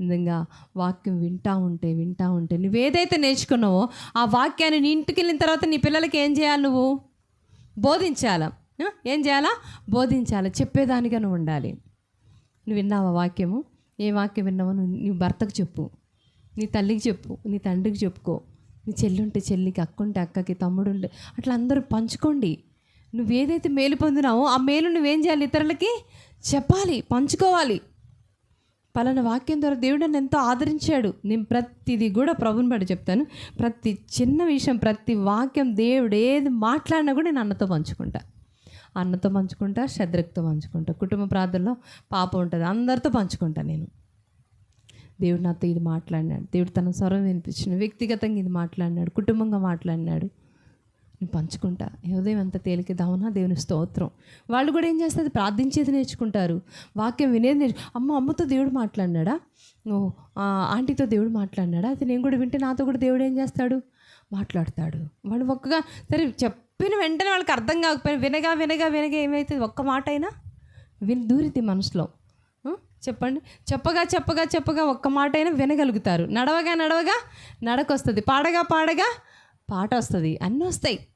నిజంగా వాక్యం వింటా ఉంటే వింటా ఉంటే నువ్వు ఏదైతే నేర్చుకున్నావో ఆ వాక్యాన్ని నీ ఇంటికి వెళ్ళిన తర్వాత నీ పిల్లలకి ఏం చేయాలి నువ్వు? బోధించాలా? ఏం చేయాలా? బోధించాలా? చెప్పేదానిగా నువ్వు ఉండాలి. నువ్వు విన్నావా వాక్యము? ఏ వాక్యం విన్నావో నువ్వు నీ భర్తకు చెప్పు. నీ తల్లికి చెప్పు. నీ తండ్రికి చెప్పుకో. నీ చెల్లి ఉంటే చెల్లికి అక్కుంటే అక్కకి తమ్ముడు ఉంటే అట్లా అందరూ పంచుకోండి. నువ్వు ఏదైతే మేలు పొందినావో ఆ మేలు నువ్వేం చేయాలి ఇతరులకి? చెప్పాలి పంచుకోవాలి. పలానా వాక్యం ద్వారా దేవుడు నన్ను ఎంతో ఆదరించాడు. నేను ప్రతిదీ కూడా ప్రభుని బట్టి చెప్తాను. ప్రతి చిన్న విషయం ప్రతి వాక్యం దేవుడు ఏది మాట్లాడినా కూడా నేను అన్నతో పంచుకుంటా. అన్నతో పంచుకుంటా శద్రక్తో పంచుకుంటా. కుటుంబ ప్రార్థనలో పాప ఉంటుంది. అందరితో పంచుకుంటా నేను. దేవుడు నాతో ఇది మాట్లాడినాడు. దేవుడు తన స్వరం వినిపించిన వ్యక్తిగతంగా ఇది మాట్లాడినాడు. కుటుంబంగా మాట్లాడినాడు. నేను పంచుకుంటా. ఈ ఎంత తేలిక తేలికదావునా దేవుని స్తోత్రం. వాళ్ళు కూడా ఏం చేస్తారు? ప్రార్థించేది నేర్చుకుంటారు. వాక్యం వినేది నేర్చు అమ్మ అమ్మతో దేవుడు మాట్లాడినాడా? ఓ ఆ, ఆంటీతో దేవుడు మాట్లాడినాడా? అయితే నేను కూడా వింటే నాతో కూడా దేవుడు ఏం చేస్తాడు? మాట్లాడతాడు. వాడు ఒక్కగా సరే చెప్పిన వెంటనే వాళ్ళకి అర్థం కాకపోయినా వినగా వినగా వినగా ఏమైతుంది? ఒక్క మాట అయినా విని దూరితి మనసులో. చెప్పండి. చెప్పగా చెప్పగా చెప్పగా ఒక్క మాట అయినా వినగలుగుతారు. నడవగా నడవగా నడకొస్తుంది. పాడగా పాడగా పాట వస్తుంది. అన్నీ వస్తాయి.